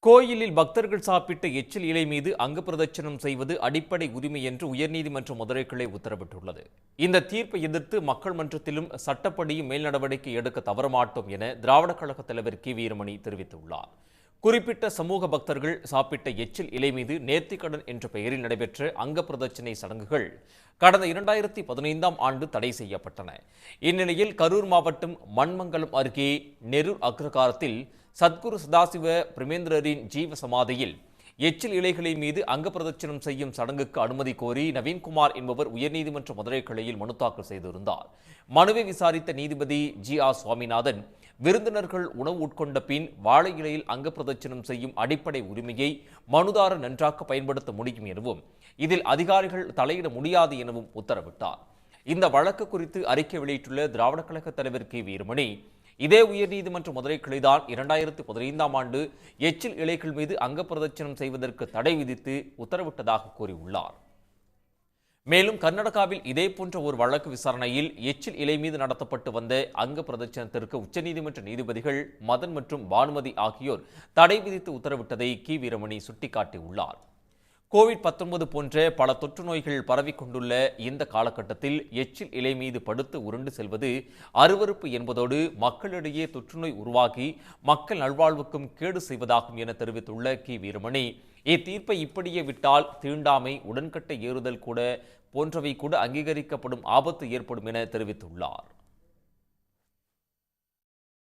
கோயிலில் பக்தர்கள் சாப்பிட்ட எச்சில் இலை மீது அங்க பிரதட்சணம் செய்வது அடிப்படை உரிமை என்று உயர்நீதிமன்ற மதுரை கிளை உத்தரவிட்டுள்ளது. இந்த தீர்ப்பை எதிர்த்து மக்கள் மன்றத்திலும் சட்டப்படியும் மேல் நடவடிக்கை எடுக்க தவறமாட்டோம் என திராவிட கழக தலைவர் கி. வீரமணி தெரிவித்துள்ளார். குறிப்பிட்ட சமூக பக்தர்கள் சாப்பிட்ட எச்சில் இலை மீது நேர்த்திக்கடன் என்ற பெயரில் நடைபெற்ற அங்க பிரதட்சணை சடங்குகள் கடந்த இரண்டாயிரத்தி பதினைந்தாம் ஆண்டு தடை செய்யப்பட்டன. இந்நிலையில் கரூர் மாவட்டம் மண்மங்கலம் அருகே நெரூர் அக்ரகாரத்தில் சத்குரு சதாசிவ பிரமேந்திரரின் ஜீவ சமாதியில் எச்சில் இலைகளை மீது அங்க பிரதட்சணம் செய்யும் சடங்குக்கு அனுமதி கோரி நவீன்குமார் என்பவர் உயர்நீதிமன்ற மதுரை கிளையில் மனு தாக்கல் செய்திருந்தார். மனுவை விசாரித்த நீதிபதி ஜி ஆர் சுவாமிநாதன் விருந்தினர்கள் உணவு உட்கொண்ட பின் வாழை இலையில் அங்க பிரதட்சணம் செய்யும் அடிப்படை உரிமையை மனுதாரர் நன்றாக பயன்படுத்த முடியும் எனவும் இதில் அதிகாரிகள் தலையிட முடியாது எனவும் உத்தரவிட்டார். இந்த வழக்கு குறித்து அறிக்கை வெளியிட்டுள்ள திராவிட கழக தலைவர் கே வீரமணி இதே உயர்நீதிமன்ற மதுரை கிளைதான் இரண்டாயிரத்து பதினைந்தாம் ஆண்டு எச்சில் இலைகள் மீது அங்க பிரதட்சணம் செய்வதற்கு தடை விதித்து உத்தரவிட்டதாக கூறியுள்ளார். மேலும் கர்நாடகாவில் இதே போன்ற ஒரு வழக்கு விசாரணையில் எச்சில் இலை மீது நடத்தப்பட்டு வந்த அங்க பிரதட்சணத்திற்கு உச்சநீதிமன்ற நீதிபதிகள் மதன் மற்றும் பானுமதி ஆகியோர் தடை விதித்து உத்தரவிட்டதை கி வீரமணி சுட்டிக்காட்டியுள்ளார். கோவிட் 19 போன்ற பல தொற்று நோய்கள் பரவிக்கொண்டுள்ள இந்த காலகட்டத்தில் எச்சில் இலை மீது படுத்து உருண்டு செல்வது அருவருப்பு என்பதோடு மக்களிடையே தொற்றுநோய் உருவாகி மக்கள் நல்வாழ்வுக்கும் கேடு செய்வதாகும் என தெரிவித்துள்ள கி. வீரமணி. இத்தீர்ப்பை இப்படியே விட்டால் தீண்டாமை உடன்கட்டை ஏறுதல் கூட போன்றவை கூட அங்கீகரிக்கப்படும் ஆபத்து ஏற்படும் என தெரிவித்துள்ளார்.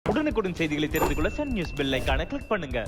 உடனுக்குடன் செய்திகளை தெரிந்து கொள்ள சன் நியூஸ் பெல் ஐகானை கிளிக் பண்ணுங்க.